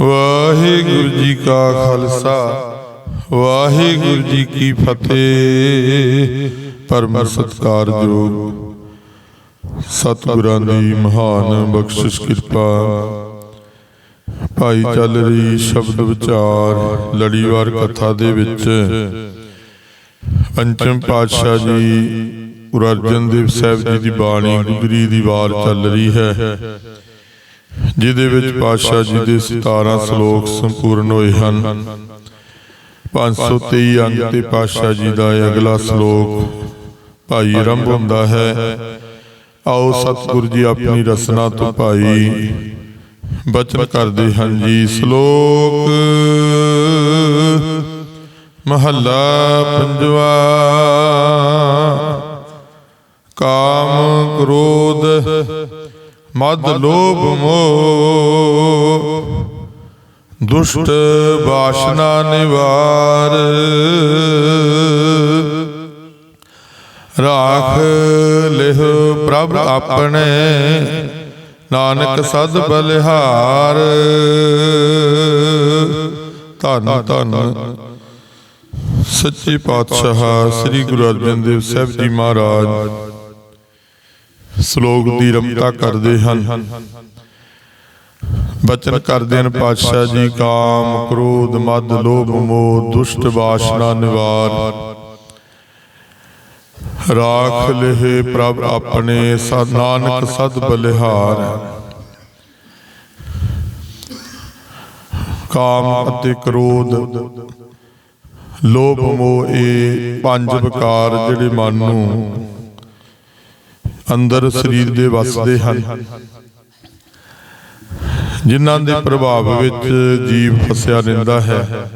ਵਾਹਿਗੁਰੂ ਜੀ ਕਾ ਖਾਲਸਾ, ਵਾਹਿਗੁਰੂ ਜੀ ਕੀ ਫਤਿਹ। ਪਰਮ ਸਤਿਕਾਰਯੋਗ ਸਤਿਗੁਰਾਂ ਦੀ ਮਹਾਨ ਬਖਸ਼ਿਸ਼ ਕਿਰਪਾ, ਭਾਈ ਚੱਲ ਰਹੀ ਸ਼ਬਦ ਵਿਚਾਰ, ਲੜੀਵਾਰ ਕਥਾ ਦੇ ਵਿੱਚ। ਪੰਚਮ ਪਾਤਸ਼ਾਹ ਜੀ, ਗੁਰੂ ਅਰਜਨ ਦੇਵ ਸਾਹਿਬ ਜੀ ਦੀ ਬਾਣੀ ਗੁਗਰੀ ਦੀ ਵਾਰ ਚੱਲ ਰਹੀ ਹੈ। ਜਿਹਦੇ ਵਿੱਚ ਪਾਤਸ਼ਾਹ ਜੀ ਦੇ 17 ਸ਼ਲੋਕ ਸੰਪੂਰਨ ਹੋਏ ਹਨ। 523 ਅੰਗ ਤੇ ਪਾਤਸ਼ਾਹ ਜੀ ਦਾ ਅਗਲਾ ਸ਼ਲੋਕ, ਭਾਈ ਆਰੰਭ ਹੁੰਦਾ ਹੈ, ਆਓ ਸਤਿਗੁਰ ਜੀ ਆਪਣੀ ਰਸਨਾ ਤੋਂ ਭਾਈ, ਬਚਨ ਕਰਦੇ ਹਨ ਜੀ ਸ਼ਲੋਕ। ਮਹੱਲਾ ਪੰਜਵਾ, ਕਾਮ ਕ੍ਰੋਧ ਮਦ ਲੋਭ ਮੋਹ। ਦੁਸ਼ਟ ਬਾਸ਼ਨਾ ਨਿਵਾਰ। ਰਾਖ ਲਿਹ ਪ੍ਰਭ ਆਪਣੇ ਨਾਨਕ ਸਦ ਬਲਿਹਾਰ। ਧੰਨ। ਧੰਨ। ਸੱਚੇ ਪਾਤਸ਼ਾਹ ਸ੍ਰੀ ਗੁਰੂ ਅਰਜਨ ਦੇਵ ਸਾਹਿਬ ਜੀ ਮਹਾਰਾਜ। ਸ਼ਲੋਕ ਦੀ ਰਮਤਾ ਕਰਦੇ ਹਨ। ਬਚਨ ਕਰਦੇ ਹਨ ਪਾਤਸ਼ਾਹ ਜੀ ਕਾਮ ਕ੍ਰੋਧ ਮਦ ਲੋਭ ਮੋਹ ਦੁਸ਼ਟ ਬਾਸ਼ਨਾ ਨਿਵਾਰ ਰਾਖ ਲਹਿ ਪ੍ਰਭ ਆਪਣੇ ਸਦ ਨਾਨਕ ਸਦ ਬਲਿਹਾਰ। ਕਾਮ ਅਤੇ ਕ੍ਰੋਧ ਲੋਭ ਮੋਹ ਇਹ ਪੰਜ ਵਿਕਾਰ ਜਿਹੜੇ ਮਨ ਨੂੰ ਅੰਦਰ ਸਰੀਰ ਦੇ ਵਸਦੇ ਹਨ। ਜਿਨ੍ਹਾਂ ਦੇ ਪ੍ਰਭਾਵ ਵਿੱਚ ਜੀਵ ਫਸਿਆ ਰਹਿੰਦਾ ਹੈ।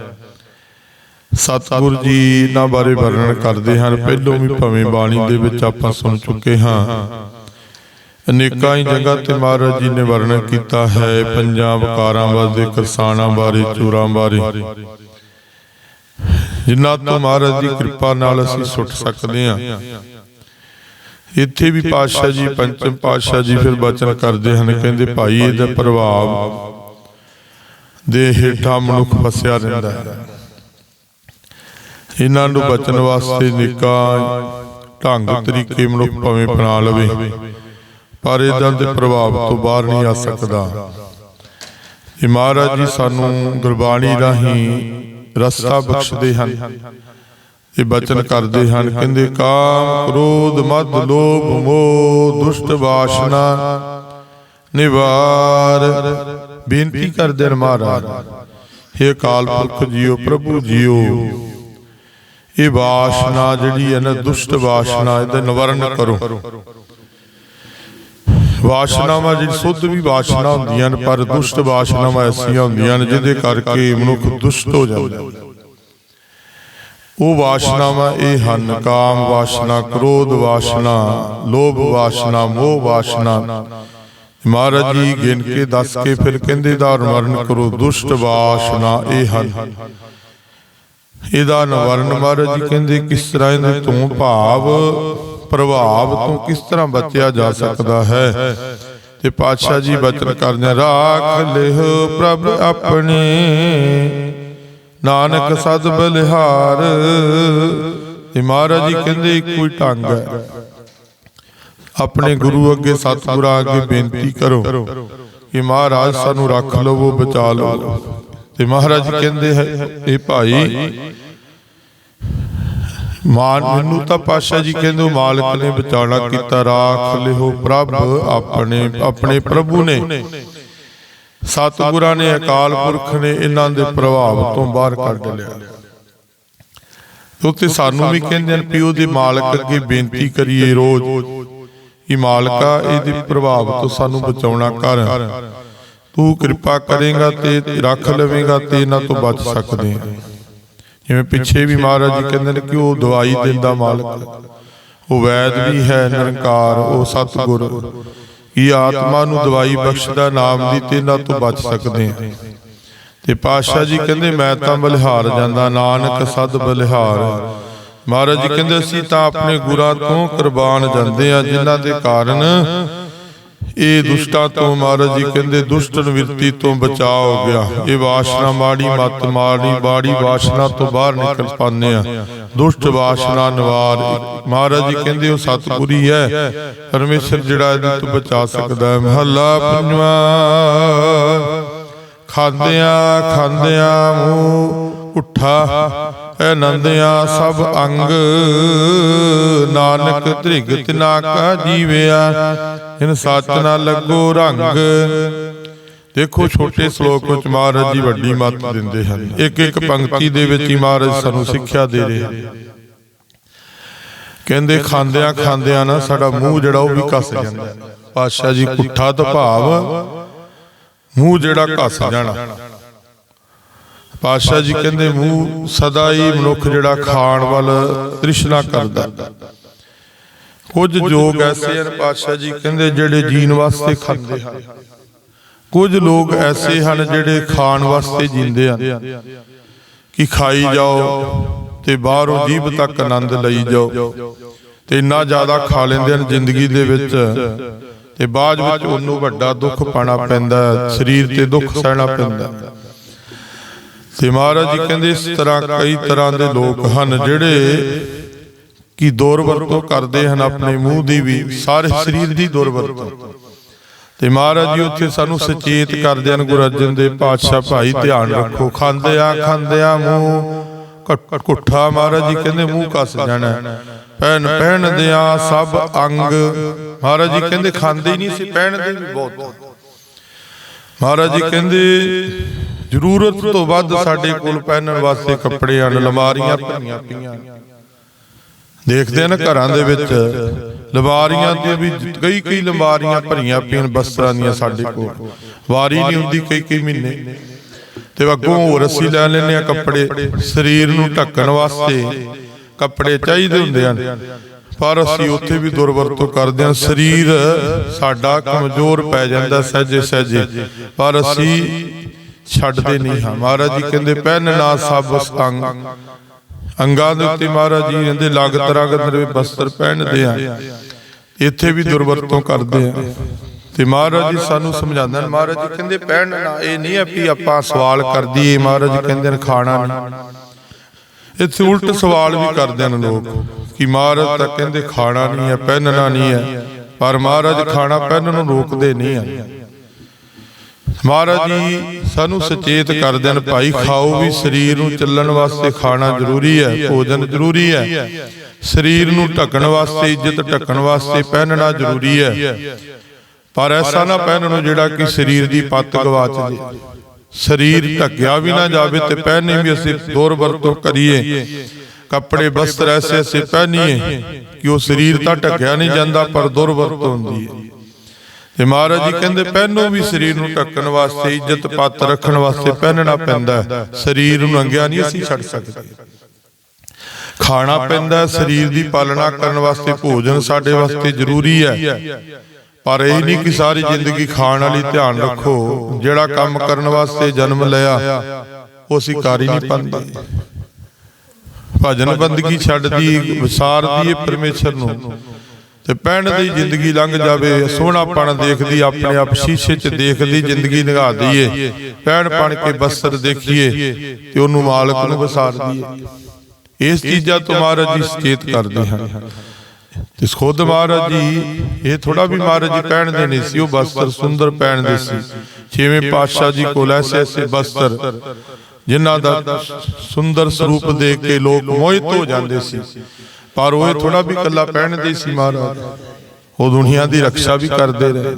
ਸਤਿਗੁਰ ਜੀ ਇਹਨਾਂ ਬਾਰੇ ਵਰਣਨ ਕਰਦੇ ਹਨ। ਪਹਿਲੋਂ ਵੀ ਭਵੇਂ ਬਾਣੀ ਦੇ ਵਿੱਚ ਆਪਾਂ ਸੁਣ ਚੁੱਕੇ ਹਾਂ। ਅਨੇਕਾਂ ਹੀ ਜਗ੍ਹਾ ਤੇ ਮਹਾਰਾਜ ਜੀ ਨੇ ਵਰਣਨ ਕੀਤਾ ਹੈ। ਪੰਜਾਂ ਵਕਾਰਾਂ ਬਾਰੇ ਕਿਸਾਨਾਂ ਬਾਰੇ, ਚੋਰਾਂ ਬਾਰੇ। ਜਿਨ੍ਹਾਂ ਤੋਂ ਮਹਾਰਾਜ ਦੀ ਕਿਰਪਾ ਨਾਲ ਅਸੀਂ ਸੁੱਟ ਸਕਦੇ ਹਾਂ। ਇੱਥੇ ਵੀ ਪਾਤਸ਼ਾਹ ਜੀ ਪੰਚਮ ਪਾਤਸ਼ਾਹ ਜੀ ਫਿਰ ਬਚਨ ਕਰਦੇ ਹਨ ਕਹਿੰਦੇ ਭਾਈ ਇਹਦਾ ਪ੍ਰਭਾਵ ਦੇ ਹੇਠਾਂ ਮਨੁੱਖ ਫਸਿਆ ਰਹਿੰਦਾ ਹੈ। ਇਹਨਾਂ ਨੂੰ ਬਚਨ ਵਾਸਤੇ ਨਿਕਾ ਢੰਗ ਤਰੀਕੇ ਮਨੁੱਖ ਭਾਵੇਂ ਬਣਾ ਲਵੇ। ਪਰ ਇਹਦਾ ਦੇ ਪ੍ਰਭਾਵ ਤੋਂ ਬਾਹਰ ਨਹੀਂ ਆ ਸਕਦਾ। ਇਹ ਮਹਾਰਾਜ ਜੀ ਸਾਨੂੰ ਗੁਰਬਾਣੀ ਰਾਹੀਂ ਰਸਤਾ ਬਖਸ਼ਦੇ ਹਨ। ਇਹ ਬਚਨ ਕਰਦੇ ਹਨ, ਕਹਿੰਦੇ, ਕਾਮ ਕ੍ਰੋਧ ਮਦ ਲੋਭ ਮੋਹ ਦੁਸ਼ਟ ਵਾਸ਼ਨਾ ਨਿਵਾਰ। ਬੇਨਤੀ ਕਰਦੇ ਹਨ ਮਹਾਰਾਜ हे ਅਕਾਲ ਪੁਰਖ ਜੀਓ, ਪ੍ਰਭੂ ਜੀਓ, ਇਹ ਵਾਸ਼ਨਾ ਜਿਹੜੀ ਹੈ ਨਾ, ਦੁਸ਼ਟ ਵਾਸ਼ਨਾ, ਇਹਦਾ ਨਿਵਾਰਨ ਕਰੋ। ਵਾਸ਼ਨਾਵਾਂ ਜਿਹੜੀ ਸੁੱਧ ਵੀ ਵਾਸ਼ਨਾ ਹੁੰਦੀਆਂ ਨੇ ਪਰ ਦੁਸ਼ਟ ਵਾਸ਼ਨਾਵਾਂ ਐਸੀਆਂ ਹੁੰਦੀਆਂ ਨੇ ਜਿਹਦੇ ਕਰਕੇ ਮਨੁੱਖ ਦੁਸ਼ਟ ਹੋ ਜਾਂਦਾ ਹੈ। ਉਹ ਵਾਸ਼ਨਾਵਾਂ ਇਹ ਹਨ ਕਾਮ ਵਾਸ਼ਨਾ, ਕ੍ਰੋਧ ਵਾਸ਼ਨਾ, ਲੋਭ ਵਾਸ਼ਨਾ, ਮੋਹ ਵਾਸ਼ਨਾ। ਮਹਾਰਾਜ ਜੀ ਗਿਣ ਕੇ ਦੱਸ ਕੇ ਫਿਰ ਕਹਿੰਦੇ ਦਾ ਨਿਵਾਰਨ ਕਰੋ, ਦੁਸ਼ਟ ਵਾਸ਼ਨਾ ਇਹ ਹਨ। ਇਹਦਾ ਨਿਵਾਰਨ ਮਹਾਰਾਜ ਜੀ ਕਹਿੰਦੇ, ਕਿਸ ਤਰ੍ਹਾਂ ਇਹਦੇ ਤੋਂ ਭਾਵ, ਪ੍ਰਭਾਵ ਤੋਂ ਕਿਸ ਤਰ੍ਹਾਂ ਬਚਿਆ ਜਾ ਸਕਦਾ ਹੈ? ਤੇ ਪਾਤਸ਼ਾਹ ਜੀ ਬਚਨ ਕਰਦੇ ਰਾਖ ਲਿਹ ਪ੍ਰਭ ਆਪਣੇ ਨਾਨਕ ਸਦ ਬਲਿਹਾਰ। ਇਹ ਮਹਾਰਾਜ ਜੀ ਕਹਿੰਦੇ ਹੀ ਢੰਗ ਹੈ। ਆਪਣੇ ਗੁਰੂ ਅੱਗੇ ਸਤਿਗੁਰਾਂ ਅੱਗੇ ਬੇਨਤੀ ਕਰੋ। ਕਿ ਮਹਾਰਾਜ ਸਾਨੂੰ ਰੱਖ ਲਵੋ ਬਚਾ ਲਵੋ। ਤੇ ਮਹਾਰਾਜ ਕਹਿੰਦੇ ਹੈ ਇਹ ਭਾਈ ਮਾਨ ਮੈਨੂੰ ਤਾਂ ਪਾਸ਼ਾ ਜੀ ਕਹਿੰਦੇ ਮਾਲਕ ਨੇ ਬਚਾਣਾ ਕੀਤਾ ਰਾਖ ਲਿਓ ਪ੍ਰਭ ਆਪਣੇ ਆਪਣੇ ਪ੍ਰਭੂ ਨੇ। ਸਤਿਗੁਰਾਂ ਨੇ ਅਕਾਲ ਪੁਰਖ ਨੇ ਇਹਨਾਂ ਦੇ ਪ੍ਰਭਾਵ ਤੋਂ ਬਾਹਰ ਕੱਢ ਲਿਆ। ਉੱਤੇ ਸਾਨੂੰ ਵੀ ਕਹਿੰਦੇ ਨੇ ਪਿਓ ਦੇ ਮਾਲਕ ਅੱਗੇ ਬੇਨਤੀ ਕਰੀਏ ਰੋਜ਼ ਕਿ ਮਾਲਕਾ, ਇਹਦੇ ਪ੍ਰਭਾਵ ਤੋਂ ਸਾਨੂੰ ਬਚਾਉਣਾ ਕਰ। ਤੂੰ ਕਿਰਪਾ ਕਰੇਗਾ ਤੇ ਰੱਖ ਲਵੇਂਗਾ ਤੇ ਇਹਨਾਂ ਤੋਂ ਬਚ ਸਕਦੇ ਹਾਂ। ਜਿਵੇਂ ਪਿੱਛੇ ਵੀ ਮਹਾਰਾਜ ਜੀ ਕਹਿੰਦੇ ਨੇ ਕਿ ਉਹ ਦਵਾਈ ਦਿੰਦਾ ਮਾਲਕ। ਉਹ ਵੈਦ ਵੀ ਹੈ ਨਿਰੰਕਾਰ, ਉਹ ਸਤਿਗੁਰ। ਇਹ ਆਤਮਾ ਨੂੰ ਦਵਾਈ ਬਖਸ਼ਦਾ ਨਾਮ ਦੀ ਤੇ ਇਹਨਾਂ ਤੋਂ ਬਚ ਸਕਦੇ ਹਾਂ। ਤੇ ਪਾਤਸ਼ਾਹ ਜੀ ਕਹਿੰਦੇ, ਮੈਂ ਤਾਂ ਬਲਿਹਾਰ ਜਾਂਦਾ, ਨਾਨਕ ਸਦ ਬਲਿਹਾਰ। ਮਹਾਰਾਜ ਜੀ ਕਹਿੰਦੇ, ਅਸੀਂ ਤਾਂ ਆਪਣੇ ਗੁਰਾਂ ਤੋਂ ਕੁਰਬਾਨ ਜਾਂਦੇ ਆ ਜਿਨ੍ਹਾਂ ਦੇ ਕਾਰਨ ਇਹ ਦੁਸ਼ਟਾਂ ਤੋਂ ਮਹਾਰਾਜ ਜੀ ਕਹਿੰਦੇ ਦੁਸ਼ਟ ਨਿਵਰਤੀ ਤੋਂ ਬਚਾਅ ਹੋ ਗਿਆ। ਇਹ ਵਾਸ਼ਨਾ ਮਾੜੀ ਮਤ ਮਾੜੀ, ਬਾੜੀ ਵਾਸ਼ਨਾ ਤੋਂ ਬਾਹਰ ਨਿਕਲ ਪਾਉਂਦੇ ਆ। ਦੁਸ਼ਟ ਵਾਸ਼ਨਾ ਨਿਵਾਰ। ਮਹਾਰਾਜ ਜੀ ਕਹਿੰਦੇ, ਉਹ ਸਤਪੁਰੀ ਹੈ। ਪਰਮੇਸ਼ਰ ਜਿਹੜਾ ਇਹਦੇ ਤੋਂ ਬਚਾ ਸਕਦਾ ਹੈ। ਮਹੱਲਾ ਪੰਜਵਾਂ, ਖਾਂਦਿਆਂ ਖਾਂਦਿਆਂ ਮੂੰਹ ਉੱਠਾ। ਆਨੰਦਿਆਂ ਸਭ ਅੰਗ, ਨਾਨਕ ਧ੍ਰਿਗ ਤਿਨਾ ਕਾ ਜੀਵਿਆ। ਇਨ ਸੱਚ ਨਾ ਲੱਗੋ ਰੰਗ। ਦੇਖੋ ਛੋਟੇ ਸ਼ਲੋਕ ਵਿੱਚ ਮਹਾਰਾਜ ਜੀ ਵੱਡੀ ਮੱਤ ਦਿੰਦੇ ਹਨ। ਇੱਕ ਇੱਕ ਪੰਕਤੀ ਦੇ ਵਿੱਚ ਹੀ ਮਹਾਰਾਜ ਸਾਨੂੰ ਸਿੱਖਿਆ ਦੇ ਰਹੇ ਹਨ। ਕਹਿੰਦੇ, ਖਾਂਦਿਆਂ ਖਾਂਦਿਆਂ ਨਾ ਸਾਡਾ ਮੂੰਹ ਜਿਹੜਾ ਉਹ ਵੀ ਕੱਸ ਜਾਂਦਾ ਹੈ। ਪਾਤਸ਼ਾਹ ਜੀ ਕੁੱਠਾ ਤੋਂ ਭਾਵ, ਮੂੰਹ ਜਿਹੜਾ ਕੱਸ ਜਾਣਾ। ਪਾਤਸ਼ਾਹ ਜੀ ਕਹਿੰਦੇ ਮੂੰਹ ਸਦਾ ਹੀ ਮਨੁੱਖ ਜਿਹੜਾ ਖਾਣ ਵੱਲ ਤ੍ਰਿਸ਼ਨਾ ਕਰਦਾ ਕੁਝ ਜੋਗ ਐਸੇ ਹਨ ਪਾਤਸ਼ਾਹ ਜੀ ਕਹਿੰਦੇ ਜਿਹੜੇ ਜੀਣ ਵਾਸਤੇ ਖਾਂਦੇ ਹਨ। ਕੁਝ ਲੋਕ ਐਸੇ ਹਨ ਜਿਹੜੇ ਖਾਣ ਵਾਸਤੇ ਜੀਂਦੇ ਹਨ। ਕਿ ਖਾਈ ਜਾਓ ਤੇ ਬਾਹਰੋਂ ਜੀਭ ਤੱਕ ਆਨੰਦ ਲਈ ਜਾਓ। ਤੇ ਇੰਨਾ ਜ਼ਿਆਦਾ ਖਾ ਲੈਂਦੇ ਹਨ ਜ਼ਿੰਦਗੀ ਦੇ ਵਿੱਚ। ਤੇ ਬਾਅਦ ਵਿੱਚ ਉਹਨੂੰ ਵੱਡਾ ਦੁੱਖ ਪਾਣਾ ਪੈਂਦਾ ਸਰੀਰ ਤੇ ਦੁੱਖ ਸਹਿਣਾ ਪੈਂਦਾ। ਤੇ ਮਹਾਰਾਜ ਜੀ ਕਹਿੰਦੇ ਇਸ ਤਰ੍ਹਾਂ ਕਈ ਤਰ੍ਹਾਂ ਦੇ ਲੋਕ ਹਨ ਜਿਹੜੇ ਕਿ ਦੁਰਵਰਤੋਂ ਕਰਦੇ ਹਨ ਆਪਣੇ ਮੂੰਹ ਦੀ ਵੀ, ਸਾਰੇ ਸਰੀਰ ਦੀ ਦੁਰਵਰਤੋਂ ਤੇ ਮਹਾਰਾਜ ਜੀ ਉੱਥੇ ਸਾਨੂੰ ਸੁਚੇਤ ਕਰਦੇ ਹਨ, ਗੁਰੂ ਅਰਜਨ ਦੇਵ ਪਾਤਸ਼ਾਹ ਭਾਈ ਧਿਆਨ ਰੱਖੋ, ਖਾਂਦੇ ਆ ਖਾਂਦੇ ਆ ਮੂੰਹ ਘੁੱਟ- ਮਹਾਰਾਜ ਜੀ ਕਹਿੰਦੇ ਮੂੰਹ ਕੱਸ ਜਾਣਾ। ਹੈ। ਪਹਿਨ ਪਹਿਨਦੇ ਸਭ ਅੰਗ। ਮਹਾਰਾਜ ਜੀ ਕਹਿੰਦੇ ਖਾਂਦੇ ਹੀ ਨਹੀਂ ਸੀ ਪਹਿਨਦੇ ਵੀ ਬਹੁਤ। ਮਹਾਰਾਜ ਜੀ ਕਹਿੰਦੇ ਜ਼ਰੂਰਤ ਤੋਂ ਵੱਧ ਸਾਡੇ ਕੋਲ ਪਹਿਨਣ ਵਾਸਤੇ ਕੱਪੜੇ ਹਨ ਲਮਾਰੀਆਂ ਭਰੀਆਂ ਪਈਆਂ। ਦੇਖਦੇ ਨਾ ਘਰਾਂ ਦੇ ਵਿੱਚ ਲਮਾਰੀਆਂ ਤੇ ਵੀ ਕਈ ਕਈ ਲਮਾਰੀਆਂ ਭਰੀਆਂ ਪਈਆਂ ਬਸਤਰਾਂ ਦੀਆਂ ਸਾਡੇ ਕੋਲ। ਵਾਰੀ ਨਹੀਂ ਹੁੰਦੀ ਕਈ ਕਈ ਮਹੀਨੇ। ਤੇ ਅੱਗੋਂ ਹੋਰ ਅਸੀਂ ਲੈ ਲੈਨੇ ਆ ਕੱਪੜੇ। ਸਰੀਰ ਨੂੰ ਢੱਕਣ ਵਾਸਤੇ ਕੱਪੜੇ ਚਾਹੀਦੇ ਹੁੰਦੇ ਹਨ। ਪਰ ਅਸੀਂ ਉੱਥੇ ਵੀ ਦੁਰਵਰਤੋਂ ਕਰਦੇ ਹਾਂ। ਸਰੀਰ ਸਾਡਾ ਕਮਜ਼ੋਰ ਪੈ ਜਾਂਦਾ ਸਹਜੇ ਸਹਜੇ। ਪਰ ਅਸੀਂ ਛੱਡਦੇ ਨਹੀਂ ਹਾਂ ਮਹਾਰਾਜ ਜੀ ਕਹਿੰਦੇ ਪਹਿਨਣਾ ਸਭ ਅੰਗ ਅੰਗਾਂ ਦੇ ਉੱਤੇ ਮਹਾਰਾਜ ਜੀ ਕਹਿੰਦੇ ਲਾਗਤ ਰਾਗਤ ਦੇ ਬਸਤਰ ਪਹਿਨਦੇ ਆ ਇੱਥੇ ਵੀ ਦੁਰਵਰਤੋਂ ਕਰਦੇ ਆ ਤੇ ਮਹਾਰਾਜ ਜੀ ਸਾਨੂੰ ਸਮਝਾਉਂਦੇ ਨੇ ਮਹਾਰਾਜ ਜੀ ਕਹਿੰਦੇ ਪਹਿਨਣਾ ਇਹ ਨਹੀਂ ਹੈ ਵੀ ਆਪਾਂ ਸਵਾਲ ਕਰ ਦਈਏ ਮਹਾਰਾਜ ਜੀ ਕਹਿੰਦੇ ਨੇ ਖਾਣਾ ਨਹੀਂ ਇੱਥੇ ਉਲਟ ਸਵਾਲ ਵੀ ਕਰਦੇ ਨੇ ਲੋਕ ਕਿ ਮਹਾਰਾਜ ਤਾਂ ਕਹਿੰਦੇ ਖਾਣਾ ਨਹੀਂ ਹੈ ਪਹਿਨਣਾ ਨਹੀਂ ਹੈ ਪਰ ਮਹਾਰਾਜ ਖਾਣਾ ਪਹਿਨਣ ਨੂੰ ਰੋਕਦੇ ਨਹੀਂ ਆ ਮਹਾਰਾਜ ਜੀ ਸਾਨੂੰ ਸੁਚੇਤ ਕਰਦੇ ਨੇ ਭਾਈ ਖਾਓ ਵੀ ਸਰੀਰ ਨੂੰ ਚੱਲਣ ਵਾਸਤੇ ਖਾਣਾ ਜ਼ਰੂਰੀ ਹੈ ਭੋਜਨ ਜ਼ਰੂਰੀ ਹੈ। ਸਰੀਰ ਨੂੰ ਢੱਕਣ ਵਾਸਤੇ ਇੱਜ਼ਤ ਢੱਕਣ ਵਾਸਤੇ ਪਹਿਨਣਾ ਜ਼ਰੂਰੀ ਹੈ। ਪਰ ਐਸਾ ਨਾ ਪਹਿਨਣੋ ਜਿਹੜਾ ਕਿ ਸਰੀਰ ਦੀ ਪੱਤ ਗਵਾਚ ਜੇ ਸਰੀਰ ਢੱਕਿਆ ਵੀ ਨਾ ਜਾਵੇ ਤੇ ਪਹਿਨੇ ਵੀ ਅਸੀਂ ਦੌਰ ਵਰਤੋਂ ਕਰੀਏ। ਕੱਪੜੇ ਬਸਤਰ ਐਸੇ ਐਸੇ ਪਹਿਨੀਏ ਕਿ ਉਹ ਸਰੀਰ ਤਾਂ ਢੱਕਿਆ ਨਹੀਂ ਜਾਂਦਾ ਪਰ ਦੌਰ ਵਰਤੋਂ ਹੁੰਦੀ ਹੈ। ਤੇ ਮਹਾਰਾਜ ਜੀ ਕਹਿੰਦੇ ਪਹਿਨੋ ਵੀ ਸਰੀਰ ਨੂੰ ਢੱਕਣ ਵਾਸਤੇ ਇੱਜ਼ਤ ਪੱਤ ਰੱਖਣ ਵਾਸਤੇ ਪਹਿਨਣਾ ਪੈਂਦਾ ਹੈ। ਸਰੀਰ ਨੂੰ ਨੰਗਿਆ ਨਹੀਂ ਅਸੀਂ ਛੱਡ ਸਕਦੇ। ਖਾਣਾ ਪੈਂਦਾ ਸਰੀਰ ਦੀ ਪਾਲਣਾ ਕਰਨ ਵਾਸਤੇ ਭੋਜਨ ਸਾਡੇ ਵਾਸਤੇ ਜ਼ਰੂਰੀ ਹੈ। ਪਰ ਇਹ ਨਹੀਂ ਕਿ ਸਾਰੀ ਜ਼ਿੰਦਗੀ ਖਾਣ ਵਾਲੀ ਧਿਆਨ ਰੱਖੋ। ਜਿਹੜਾ ਕੰਮ ਕਰਨ ਵਾਸਤੇ ਜਨਮ ਲਿਆ, ਉਹ ਅਸੀਂ ਕਰ ਹੀ ਨਹੀਂ ਪਾਉਂਦੇ। ਭਜਨ ਬੰਦਗੀ ਛੱਡਦੀ ਵਿਸਾਰਦੀ ਏ ਪਰਮੇਸ਼ਰ ਨੂੰ। ਤੇ ਪੈਣ ਦੀ ਜ਼ਿੰਦਗੀ ਲੰਘ ਜਾਵੇ ਸੋਹਣਾਪਣ ਦੇਖਦੀ ਆਪਣੇ ਆਪ ਸ਼ੀਸ਼ੇ 'ਚ ਦੇਖਦੀ ਜ਼ਿੰਦਗੀ ਨਿਗਾ ਦਈਏ। ਪੈਣ ਪਣ ਕੇ ਬਸਤਰ ਦੇਖੀਏ ਤੇ ਉਹਨੂੰ ਮਾਲਕ ਨੂੰ ਵਿਸਾਰ ਦਈਏ। ਇਸ ਚੀਜ਼ਾਂ ਤੋਂ ਮਹਾਰਾਜ ਜੀ ਸੁਚੇਤ ਕਰਦੇ ਹਨ। ਤੇ ਖੁਦ ਮਹਾਰਾਜ ਜੀ ਇਹ ਥੋੜਾ ਵੀ ਮਹਾਰਾਜ ਜੀ ਪਹਿਨਦੇ ਨਹੀਂ ਸੀ ਉਹ ਬਸਤਰ ਸੁੰਦਰ ਪਹਿਨਦੇ ਸੀ। ਛੇਵੇਂ ਪਾਤਸ਼ਾਹ ਜੀ ਕੋਲ ਐਸੇ ਐਸੇ ਬਸਤਰ ਜਿਨ੍ਹਾਂ ਦਾ ਸੁੰਦਰ ਸਰੂਪ ਦੇਖ ਕੇ ਲੋਕ ਮੋਹਿਤ ਹੋ ਜਾਂਦੇ ਸੀ। ਪਰ ਉਹ ਥੋੜਾ ਵੀ ਕੱਲਾ ਪਹਿਨਦੇ ਸੀ ਮਹਾਰਾਜ। ਉਹ ਦੁਨੀਆ ਦੀ ਰੱਖਿਆ ਵੀ ਕਰਦੇ ਰਹੇ।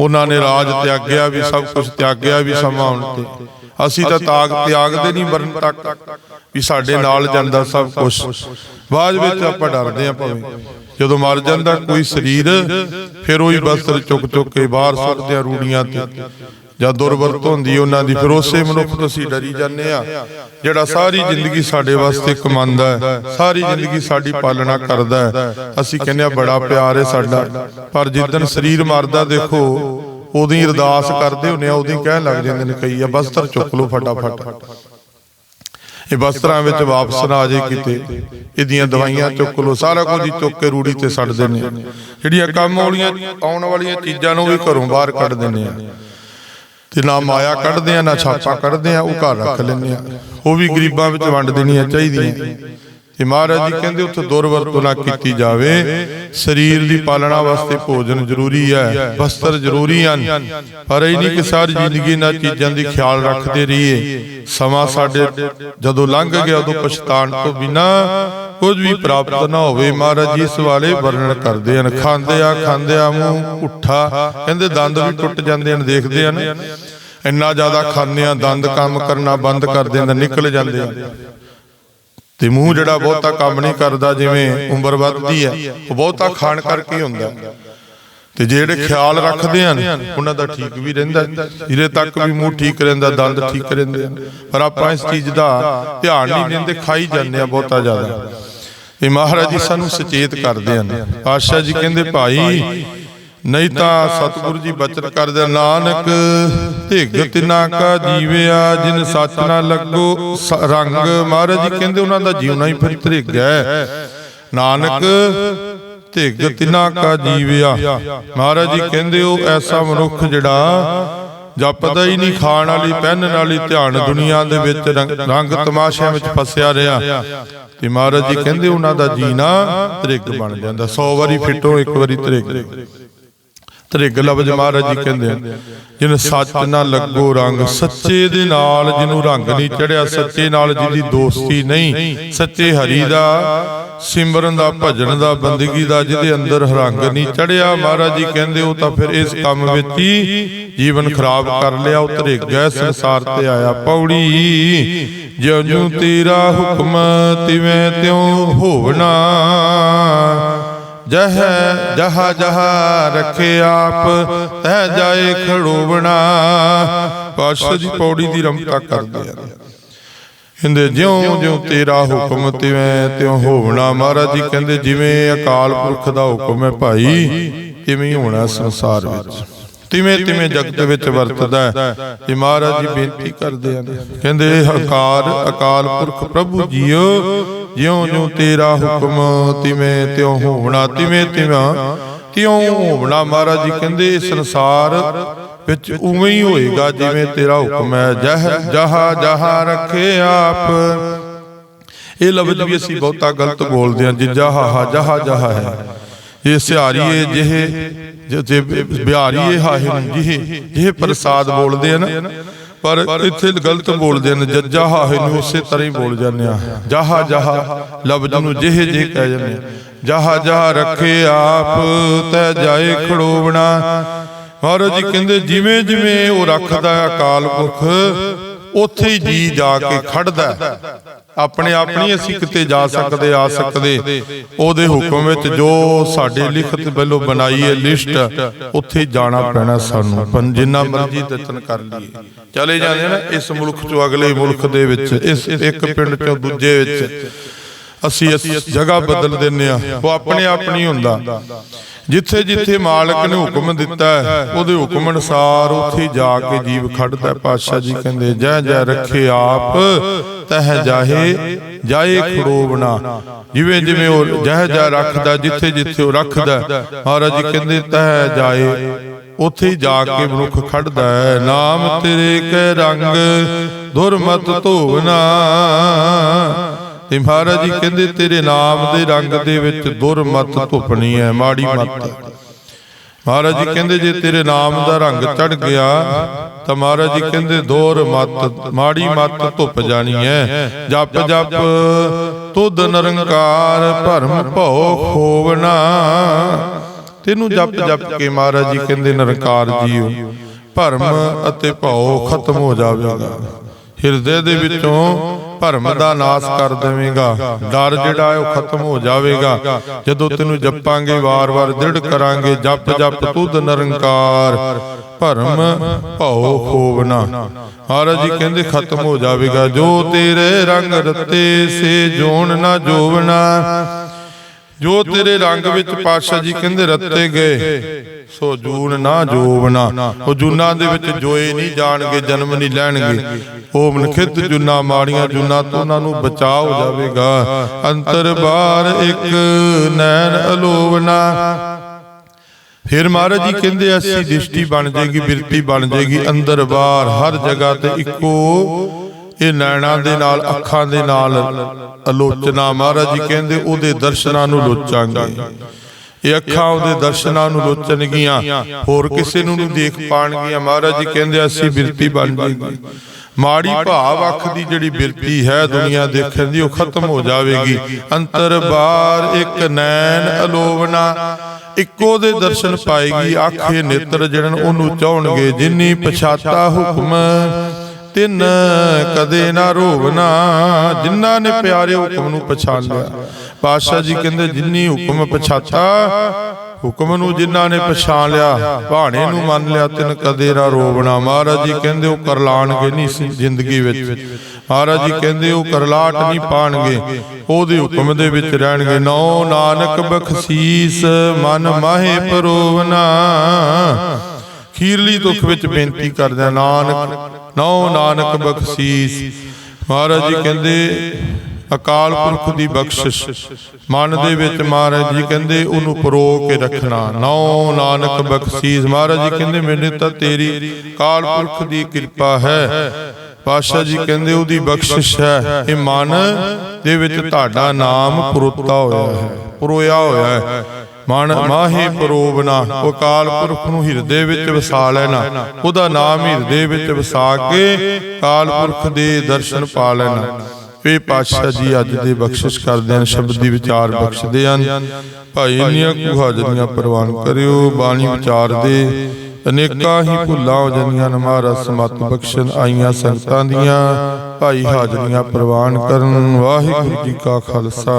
ਉਹਨਾਂ ਨੇ ਰਾਜ ਤਿਆਗਿਆ ਵੀ ਸਭ ਕੁਝ ਤਿਆਗਿਆ ਵੀ ਸਮਾਂ ਆਉਣ ਤੇ ਅਸੀਂ ਤਾਂ ਤਾਗ ਤਿਆਗਦੇ ਨਹੀਂ ਮਰਨ ਤੱਕ ਵੀ ਸਾਡੇ ਨਾਲ ਜਾਂਦਾ ਸਭ ਕੁਝ ਬਾਅਦ ਵਿੱਚ ਆਪਾਂ ਡਰਦੇ ਆ ਭਾਵੇਂ। ਜਦੋਂ ਮਰ ਜਾਂਦਾ ਕੋਈ ਸਰੀਰ ਫਿਰ ਉਹੀ ਬਸਤਰ ਚੁੱਕ ਚੁੱਕ ਕੇ ਬਾਹਰ ਸੁੱਟਦੇ ਆ ਰੂੜੀਆਂ ਤੇ। ਜਾਂ ਦੁਰਵਰਤ ਹੁੰਦੀ ਉਹਨਾਂ ਦੀ ਫਿਰ ਉਸੇ ਮਨੁੱਖ ਤੋਂ ਅਸੀਂ ਡਰੀ ਜਾਂਦੇ ਆ ਜਿਹੜਾ ਸਾਰੀ ਜ਼ਿੰਦਗੀ ਸਾਡੇ ਵਾਸਤੇ ਕਮਾਉਂਦਾ ਹੈ, ਸਾਰੀ ਜ਼ਿੰਦਗੀ ਸਾਡੀ ਪਾਲਣਾ ਕਰਦਾ ਹੈ। ਅਸੀਂ ਕਹਿੰਦੇ ਆ ਬੜਾ ਪਿਆਰ ਹੈ ਸਾਡਾ। ਪਰ ਜਿੱਦਨ ਸਰੀਰ ਮਰਦਾ ਦੇਖੋ, ਉਹਦੀ ਅਰਦਾਸ ਕਰਦੇ ਹੁੰਨੇ ਆ ਉਹਦੀ ਕਹਿਣ ਲੱਗ ਜਾਂਦੇ ਨੇ ਕਈ ਆ, ਬਸਤਰ ਚੁੱਕ ਲਓ ਫਟਾਫਟ। ਇਹ ਬਸਤਰਾਂ ਵਿੱਚ ਵਾਪਸ ਨਾ ਆ ਜੇ ਕਿਤੇ। ਇਹਦੀਆਂ ਦਵਾਈਆਂ ਚੁੱਕ ਲਓ, ਸਾਰਾ ਕੁਝ ਹੀ ਚੁੱਕ ਕੇ ਰੂੜੀ ਤੇ ਛੱਡ ਦਿੰਦੇ ਆ ਜਿਹੜੀਆਂ ਕੰਮ ਵਾਲੀਆਂ, ਆਉਣ ਵਾਲੀਆਂ ਚੀਜ਼ਾਂ ਨੂੰ ਵੀ ਘਰੋਂ ਬਾਹਰ ਕੱਢ ਦਿੰਦੇ ਆ ਤੇ ਨਾ ਮਾਇਆ ਕੱਢਦੇ ਆ, ਨਾ ਛਾਪਾ ਕੱਢਦੇ ਆ, ਉਹ ਘਰ ਰੱਖ ਲੈਂਦੇ ਆ। ਉਹ ਵੀ ਗਰੀਬਾਂ ਵਿੱਚ ਵੰਡ ਦੇਣੀਆਂ ਚਾਹੀਦੀਆਂ। ਤੇ ਮਹਾਰਾਜ ਜੀ ਕਹਿੰਦੇ ਉੱਥੇ ਦੁਰਵਰਤੋਂ ਨਾ ਕੀਤੀ ਜਾਵੇ। ਸਰੀਰ ਦੀ ਪਾਲਣਾ ਵਾਸਤੇ ਭੋਜਨ ਜ਼ਰੂਰੀ ਹੈ, ਵਸਤਰ ਜ਼ਰੂਰੀ ਹਨ। ਪਰ ਇਹ ਨਹੀਂ ਕਿ ਸਾਰੀ ਜ਼ਿੰਦਗੀ ਇਹਨਾਂ ਚੀਜ਼ਾਂ ਦੀ ਖਿਆਲ ਰੱਖਦੇ ਰਹੀਏ। ਸਮਾਂ ਸਾਡੇ ਜਦੋਂ ਲੰਘ ਗਿਆ, ਉਦੋਂ ਪਛਤਾਣ ਤੋਂ ਬਿਨਾ ਕੁਝ ਵੀ ਪ੍ਰਾਪਤ ਨਾ ਹੋਵੇ, ਮਹਾਰਾਜ ਜੀ, ਇਸ ਵਾਲੇ ਵਰਣਨ ਕਰਦੇ ਹਨ। ਖਾਂਦੇ ਆ ਖਾਂਦੇ ਆ ਮੂੰਹ ਉੱਠਾ ਕਹਿੰਦੇ ਦੰਦ ਵੀ ਟੁੱਟ ਜਾਂਦੇ ਹਨ, ਦੇਖਦੇ ਹਨ। ਇੰਨਾ ਜ਼ਿਆਦਾ ਖਾਂਦੇ ਆ ਦੰਦ ਕੰਮ ਕਰਨਾ ਬੰਦ ਕਰ ਦਿੰਦੇ, ਨਿਕਲ ਜਾਂਦੇ ਆ ਤੇ ਮੂੰਹ ਜਿਹੜਾ ਬਹੁਤਾ ਕੰਮ ਨਹੀਂ ਕਰਦਾ, ਜਿਵੇਂ ਉਮਰ ਵੱਧਦੀ ਹੈ, ਉਹ ਬਹੁਤਾ ਖਾਣ ਕਰਕੇ ਹੁੰਦਾ। ਤੇ ਜਿਹੜੇ ਖਿਆਲ ਰੱਖਦੇ ਹਨ, ਉਹਨਾਂ ਦਾ ਠੀਕ ਵੀ ਰਹਿੰਦਾ ਜਿਹੜੇ ਤੱਕ ਵੀ ਮੂੰਹ ਠੀਕ ਰਹਿੰਦਾ, ਦੰਦ ਠੀਕ ਰਹਿੰਦੇ ਹਨ। ਪਰ ਆਪਾਂ ਇਸ ਚੀਜ਼ ਦਾ ਧਿਆਨ ਨਹੀਂ ਦਿੰਦੇ, ਖਾਈ ਜਾਂਦੇ ਆ ਬਹੁਤਾ ਜ਼ਿਆਦਾ। ਇਹ ਮਹਾਰਾਜ ਜੀ ਸਾਨੂੰ ਸੁਚੇਤ ਕਰਦੇ ਹਨ। ਪਾਤਸ਼ਾਹ ਜੀ ਕਹਿੰਦੇ, ਭਾਈ, ਨਹੀਂ ਤਾਂ ਸਤਿਗੁਰੂ ਜੀ ਬਚਨ ਕਰਦੇ ਨਾਨਕ, ਧਿਗ ਤਿਨਾ ਕਾ ਜੀਵਿਆ, ਜਿਨ ਸੱਚ ਨਾ ਲੱਗੋ ਰੰਗ। ਮਹਾਰਾਜ ਜੀ ਕਹਿੰਦੇ, ਉਹਨਾਂ ਦਾ ਜੀਵਨਾ ਹੀ ਫਿਰ ਧਿਗ ਹੈ। ਨਾਨਕ, ਧਿਗ ਤਿਨਾ ਕਾ ਜੀਵਿਆ। ਮਹਾਰਾਜ ਜੀ ਕਹਿੰਦੇ, ਉਹ ਐਸਾ ਮਨੁੱਖ ਜਿਹੜਾ ਜਪਦਾ ਹੀ ਨਹੀਂ, ਖਾਣ ਵਾਲੀ, ਪਹਿਨਣ ਵਾਲੀ, ਧਿਆਨ ਦੁਨੀਆ ਦੇ ਵਿੱਚ ਰੰਗ ਰੰਗ ਤਮਾਸ਼ਿਆਂ ਵਿੱਚ ਫਸਿਆ ਰਿਹਾ। ਤੇ ਮਹਾਰਾਜ ਜੀ ਕਹਿੰਦੇ ਉਹਨਾਂ ਦਾ ਜੀਣਾ ਤ੍ਰਿਗ ਬਣ ਜਾਂਦਾ 100 ਵਾਰੀ ਫਿੱਟੋ ਇੱਕ ਵਾਰੀ ਧਿਗ ਤ੍ਰਿਗ ਲਫ਼ਜ਼ ਮਹਾਰਾਜ ਜੀ ਕਹਿੰਦੇ ਆ, ਜਿਨ ਸੱਚ ਨਾਲ ਲੱਗੋ ਰੰਗ ਸੱਚੇ ਦੇ ਨਾਲ ਜਿਹਨੂੰ ਰੰਗ ਨਹੀਂ ਚੜਿਆ ਸੱਚੇ ਨਾਲ ਜਿਹਦੀ ਦੋਸਤੀ ਨਹੀਂ ਸੱਚੇ ਹਰੀ ਦਾ ਸਿਮਰਨ ਦਾ ਭਜਨ ਦਾ ਬੰਦਗੀ ਦਾ ਜਿਹਦੇ ਅੰਦਰ ਰੰਗ ਨਹੀਂ ਚੜਿਆ ਮਹਾਰਾਜ ਜੀ ਕਹਿੰਦੇ ਉਹ ਤਾਂ ਫਿਰ ਇਸ ਕੰਮ ਵਿੱਚ ਹੀ ਜੀਵਨ ਖਰਾਬ ਕਰ ਲਿਆ ਉਹ ਧਰਿਗ ਹੈ ਸੰਸਾਰ ਤੇ ਆਇਆ ਪੌੜੀ। ਜਿਉ ਜਿਉ ਤੇਰਾ ਹੁਕਮ ਤਿਵੇਂ ਤਿਉ ਹੋਵਣਾ। ਜਹ ਜਹਾ ਜਹਾ ਰੱਖੇ ਆਪ ਤਹ ਜਾਏ ਖੜੋਵਣਾ। ਪਾਤਸ਼ਾਹ ਜੀ ਪੌੜੀ ਦੀ ਰਮਤਾ ਕਰਦੇ ਆ। ਕਹਿੰਦੇ ਜਿਉਂ ਜਿਉਂ ਤੇਰਾ ਹੁਕਮ ਤਿਵੇਂ ਤਿਉਂ ਹੋਵਣਾ ਮਹਾਰਾਜ ਜੀ ਕਹਿੰਦੇ ਜਿਵੇਂ ਅਕਾਲ ਪੁਰਖ ਦਾ ਹੁਕਮ ਹੈ ਭਾਈ ਤਿਵੇਂ ਹੋਣਾ ਸੰਸਾਰ ਵਿੱਚ। ਤਿਵੇਂ ਤਿਵੇਂ ਜਗਤ ਵਿੱਚ ਵਰਤਦਾ ਹੈ ਤੇ ਮਹਾਰਾਜ ਜੀ ਬੇਨਤੀ ਕਰਦੇ ਹਨ ਕਹਿੰਦੇ ਹਕਾਰ ਅਕਾਲ ਪੁਰਖ ਪ੍ਰਭੂ ਜੀਓ ਜਿਉਂ ਜਿਉਂ ਤੇਰਾ ਹੁਕਮ ਤਿਵੇਂ ਤਿਉਂ ਹੋਵਣਾ ਤਿਵੇਂ ਤਿਵਾਂ ਤਿਉਂ ਹੋਵਣਾ ਮਹਾਰਾਜ ਜੀ ਕਹਿੰਦੇ ਸੰਸਾਰ ਵਿੱਚ ਉਵੇਂ ਹੀ ਹੋਏਗਾ, ਜਿਵੇਂ ਤੇਰਾ ਹੁਕਮ ਹੈ। ਜਹ ਜਹਾ ਜਹਾ ਰੱਖੇ ਆਪ। ਇਹ ਲਫ਼ਜ਼ ਵੀ ਅਸੀਂ ਬਹੁਤਾ ਗਲਤ ਬੋਲਦੇ ਹਾਂ, ਜਿਜਾ ਹਾ ਜਹਾ ਜਹਾ ਹੈ। ਇਹ ਸਿਹਾਰੀਏ ਜਿਹੇ, ਜੇ- ਬਿਹਾਰੀਏ ਹਾਹੇ ਨੂੰ ਜਿਹੇ ਜਿਹੇ ਪ੍ਰਸਾਦ ਬੋਲਦੇ ਹਨ। ਪਰ ਇੱਥੇ ਗਲਤ ਬੋਲਦੇ ਹਨ, ਜੱਜਾ ਹਾਹੇ ਨੂੰ ਉਸੇ ਤਰ੍ਹਾਂ ਹੀ ਬੋਲ ਜਾਂਦੇ ਆ ਜਹਾ ਜਹਾ ਲਫ਼ਜ਼ ਨੂੰ ਜਿਹੇ ਜਿਹੇ ਕਹਿ ਜਾਂਦੇ ਆ ਜਹਾ ਜਹਾ ਰੱਖੇ ਆਪ, ਤੈ ਜਾਏ ਖੜੋਵਣਾ। ਮਹਾਰਾਜ ਜੀ ਕਹਿੰਦੇ ਜਿਵੇਂ ਜਿਵੇਂ ਉਹ ਰੱਖਦਾ ਅਕਾਲ ਪੁਰਖ, ਉੱਥੇ ਹੀ ਜੀ ਜਾ ਕੇ ਖੜਦਾ ਆਪਣੇ ਆਪ ਨਹੀਂ ਅਸੀਂ ਕਿਤੇ ਜਾ ਸਕਦੇ, ਆ ਸਕਦੇ। ਉਹਦੇ ਹੁਕਮ ਵਿੱਚ ਜੋ ਸਾਡੇ ਲਿਖਤ ਵੱਲੋਂ ਬਣਾਈ ਹੈ ਲਿਸਟ, ਉੱਥੇ ਜਾਣਾ ਪੈਣਾ ਸਾਨੂੰ, ਪਰ ਜਿੰਨਾ ਮਰਜ਼ੀ ਯਤਨ ਕਰ ਲਈਏ। ਚਲੇ ਜਾਂਦੇ ਨਾ ਇਸ ਮੁਲਕ ਚੋਂ ਅਗਲੇ ਮੁਲਕ ਦੇ ਵਿੱਚ, ਇਸ ਇੱਕ ਪਿੰਡ ਚੋਂ ਦੂਜੇ ਵਿੱਚ। ਅਸੀਂ ਇਸ ਜਗ੍ਹਾ ਬਦਲ ਦਿੰਨੇ ਆ ਉਹ ਆਪਣੇ ਆਪ ਨਹੀਂ ਹੁੰਦਾ। ਜਿੱਥੇ ਜਿੱਥੇ ਮਾਲਕ ਨੇ ਹੁਕਮ ਦਿੱਤਾ ਉਹਦੇ ਹੁਕਮ ਅਨੁਸਾਰ ਉੱਥੇ ਜਾ ਕੇ ਜੀਵ ਖੜਦਾ। ਪਾਤਸ਼ਾਹ ਜੀ ਕਹਿੰਦੇ ਜੈ ਜੈ ਰੱਖੇ ਆਪ ਤਹ ਜਾਹੇ ਜਾਏ ਖੜੋਵਣਾ। ਜਿਵੇਂ ਜਿਵੇਂ ਉਹ ਜਹ ਜਹ ਰੱਖਦਾ ਜਿੱਥੇ ਜਿੱਥੇ ਉਹ ਰੱਖਦਾ ਮਹਾਰਾਜ ਜੀ ਕਹਿੰਦੇ ਤਹ ਜਾਏ ਉੱਥੇ ਜਾ ਕੇ ਮਨੁੱਖ ਖੜਦਾ ਹੈ। ਨਾਮ ਤੇਰੇ ਕੈ ਰੰਗ ਦੁਰਮਤ ਧੋਵਨਾ ਤੇ ਮਹਾਰਾਜ ਜੀ ਕਹਿੰਦੇ, ਤੇਰੇ ਨਾਮ ਦੇ ਰੰਗ ਦੇ ਵਿੱਚ ਦੁਰਮਤ ਧੁੱਪਣੀ ਹੈ, ਮਾੜੀ ਮਤ। ਮਹਾਰਾਜ ਜੀ ਕਹਿੰਦੇ, ਜੇ ਤੇਰੇ ਨਾਮ ਦਾ ਰੰਗ ਚੜ ਗਿਆ, ਤਾਂ ਮਹਾਰਾਜ ਜੀ ਕਹਿੰਦੇ, ਦੋਰ ਮਤ, ਮਾੜੀ ਮਤ ਧੁੱਪ ਜਾਣੀ ਹੈ। ਜਪ ਜਪ, ਤੁਧ ਨਿਰੰਕਾਰ ਭਰਮ ਭਉ ਖੋਵਣਾ ਤੈਨੂੰ ਜਪ ਜਪ ਕੇ ਮਹਾਰਾਜ ਜੀ ਕਹਿੰਦੇ, ਨਿਰੰਕਾਰ ਜੀਓ, ਭਰਮ ਅਤੇ ਭਉ ਖਤਮ ਹੋ ਜਾਵੇਗਾ। ਹਿਰਦੇ ਦੇ ਵਿੱਚੋਂ ਭਰਮ ਦਾ ਨਾਸ ਕਰ ਦੇਵੇਂਗਾ। ਡਰ ਜਿਹੜਾ ਉਹ ਖਤਮ ਹੋ ਜਾਵੇਗਾ। ਜਦੋਂ ਤੈਨੂੰ ਜਪਾਂਗੇ, ਵਾਰ-ਵਾਰ ਦ੍ਰਿੜ ਕਰਾਂਗੇ ਜਪ ਜਪ ਤੁਧ ਨਿਰੰਕਾਰ। ਭਰਮ ਭਉ ਖੋਵਨਾ ਮਹਾਰਾਜ ਜੀ ਕਹਿੰਦੇ ਖਤਮ ਹੋ ਜਾਵੇਗਾ। ਜੋ ਤੇਰੇ ਰੰਗ ਰਤੇ, ਸੇ ਜੋਨ ਨਾ ਜੋਵਨਾ ਜੋ ਤੇਰੇ ਰੰਗ ਵਿੱਚ ਪਾਤਸ਼ਾਹ ਜੀ ਕਹਿੰਦੇ ਰੱਤੇ ਗਏ, ਸੋ ਜੂਨ ਨਾ ਜੋਵਨਾ ਉਹ ਜੂਨਾਂ ਦੇ ਵਿੱਚ ਜੋਏ ਨਹੀਂ ਜਾਣਗੇ, ਜਨਮ ਨਹੀਂ ਲੈਣਗੇ। ਉਹ ਮਨਖਿਤ ਜੁਨਾ, ਮਾੜੀਆਂ ਜੁਨਾ ਤੋਂ ਉਹਨਾਂ ਨੂੰ ਬਚਾਓ ਜਾਵੇਗਾ। ਅੰਤਰ ਬਾਰ ਇੱਕ ਨੈਣ ਅਲੋਵਨਾ ਫਿਰ ਮਹਾਰਾਜ ਜੀ ਕਹਿੰਦੇ, ਐਸੀ ਦ੍ਰਿਸ਼ਟੀ ਬਣ ਜਾਏਗੀ, ਬਿਰਤੀ ਬਣ ਜਾਏਗੀ। ਅੰਦਰ ਬਾਹਰ ਹਰ ਜਗ੍ਹਾ ਤੇ ਇੱਕੋ ਇਹ ਨੈਣਾ ਦੇ ਨਾਲ, ਅੱਖਾਂ ਦੇ ਨਾਲ ਆਲੋਚਨਾ ਮਹਾਰਾਜ ਜੀ ਕਹਿੰਦੇ, ਉਹਦੇ ਦਰਸ਼ਨਾਂ ਨੂੰ ਲੋਚਾਂਗੇ। ਇਹ ਅੱਖਾਂ ਉਹਦੇ ਦਰਸ਼ਨਾਂ ਨੂੰ ਲੋਚਣਗੀਆਂ, ਹੋਰ ਕਿਸੇ ਨੂੰ ਨਹੀਂ ਦੇਖ ਪਾਣਗੀਆਂ। ਮਹਾਰਾਜ ਜੀ ਕਹਿੰਦੇ ਐਸੀ ਬਿਰਤੀ ਬਣ ਜਾਏਗੀ ਮਾੜੀ ਭਾਵ ਅੱਖ ਦੀ ਜਿਹੜੀ ਬਿਰਤੀ ਹੈ, ਦੁਨੀਆ ਦੇਖਣ ਦੀ, ਉਹ ਖਤਮ ਹੋ ਜਾਵੇਗੀ। ਅੰਤਰ ਬਾਰ ਇੱਕ ਨੈਣ ਅਲੋਵਨਾ, ਇੱਕੋ ਦੇ ਦਰਸ਼ਨ ਪਾਏਗੀ। ਆਖੇ ਨੇਤਰ ਜਣਨ ਉਹਨੂੰ ਚਾਹਣਗੇ, ਜਿਨੀ ਪਛਾਤਾ ਹੁਕਮ ਤਿੰਨ ਕਦੇ ਨਾ ਰੋਵਨਾ ਜਿਨ੍ਹਾਂ ਨੇ ਪਿਆਰੇ ਹੁਕਮ ਨੂੰ ਪਛਾਣ ਲਿਆ। ਪਾਤਸ਼ਾਹ ਜੀ ਕਹਿੰਦੇ, ਜਿਨੀ ਹੁਕਮ ਪਛਾਤਾ, ਹੁਕਮ ਨੂੰ ਜਿਨ੍ਹਾਂ ਨੇ ਪਛਾਣ ਲਿਆ, ਭਾਣੇ ਨੂੰ ਮੰਨ ਲਿਆ, ਤਿੰਨ ਕਦੇ ਨਾ ਰੋਵਣਾ ਮਹਾਰਾਜ ਜੀ ਕਹਿੰਦੇ, ਉਹ ਕਰਲਾਣਗੇ ਨਹੀਂ ਜ਼ਿੰਦਗੀ ਵਿੱਚ। ਮਹਾਰਾਜ ਜੀ ਕਹਿੰਦੇ, ਉਹ ਕਰਲਾਟ ਨਹੀਂ ਪਾਣਗੇ। ਉਹਦੇ ਹੁਕਮ ਦੇ ਵਿੱਚ ਰਹਿਣਗੇ। ਨੌ ਨਾਨਕ ਬਖਸ਼ੀਸ, ਮਨ ਮਾਹੇ ਪਰੋਵਨਾ। ਖੀਰਲੀ ਦੁੱਖ ਵਿੱਚ ਬੇਨਤੀ ਕਰਦਾ ਨਾਨਕ ਨੌ ਨਾਨਕ ਬਖਸ਼ੀਸ। ਮਹਾਰਾਜ ਜੀ ਕਹਿੰਦੇ ਅਕਾਲ ਪੁਰਖ ਦੀ ਬਖਸ਼ਿਸ਼। ਮਨ ਦੇ ਵਿੱਚ ਮਹਾਰਾਜ ਜੀ ਕਹਿੰਦੇ ਉਹਨੂੰ ਪਰੋ ਕੇ ਰੱਖਣਾ। ਨੌ ਨਾਨਕ ਬਖਸ਼ੀਸ। ਮਹਾਰਾਜ ਜੀ ਕਹਿੰਦੇ ਮੈਨੂੰ ਤਾਂ ਤੇਰੀ ਅਕਾਲ ਪੁਰਖ ਦੀ ਕਿਰਪਾ ਹੈ। ਪਾਤਸ਼ਾਹ ਜੀ ਕਹਿੰਦੇ ਉਹਦੀ ਬਖਸ਼ਿਸ਼ ਹੈ। ਇਹ ਮਨ ਦੇ ਵਿੱਚ ਤੁਹਾਡਾ ਨਾਮ ਪੁਰੋਤਾ ਹੋਇਆ ਹੈ। ਪਰੋਇਆ ਹੋਇਆ ਹੈ। ਮਨ ਮਾਹੇ ਪਰੋਵਨਾ ਉਹ ਅਕਾਲ ਪੁਰਖ ਨੂੰ ਹਿਰਦੇ ਵਿੱਚ ਵਸਾ ਲੈਣਾ ਉਹਦਾ ਨਾਮ ਹਿਰਦੇ ਵਿੱਚ ਵਸਾ ਕੇ ਅਕਾਲ ਪੁਰਖ ਦੇ ਦਰਸ਼ਨ ਪਾ ਲੈਣਾ। ਇਹ ਪਾਤਸ਼ਾਹ ਜੀ ਅੱਜ ਦੇ ਬਖਸ਼ਿਸ਼ ਕਰਦੇ ਹਨ ਸ਼ਬਦ ਦੀ ਵਿਚਾਰ ਬਖਸ਼ਦੇ ਹਨ। ਭਾਈ ਇੰਨੀਆਂ ਕੁ ਹਾਜ਼ਰੀਆਂ ਪ੍ਰਵਾਨ ਕਰਿਓ ਬਾਣੀ ਵਿਚਾਰ ਦੇ ਅਨੇਕਾਂ ਹੀ ਭੁੱਲਾਂ ਹੋ ਜਾਂਦੀਆਂ ਨੇ ਮਹਾਰਾਜ ਸਮਤ ਬਖਸ਼ਣ ਆਈਆਂ ਸੰਗਤਾਂ ਦੀਆਂ। ਭਾਈ ਹਾਜ਼ਰੀਆਂ ਪ੍ਰਵਾਨ ਕਰਨ। ਵਾਹਿਗੁਰੂ ਜੀ ਕਾ ਖਾਲਸਾ।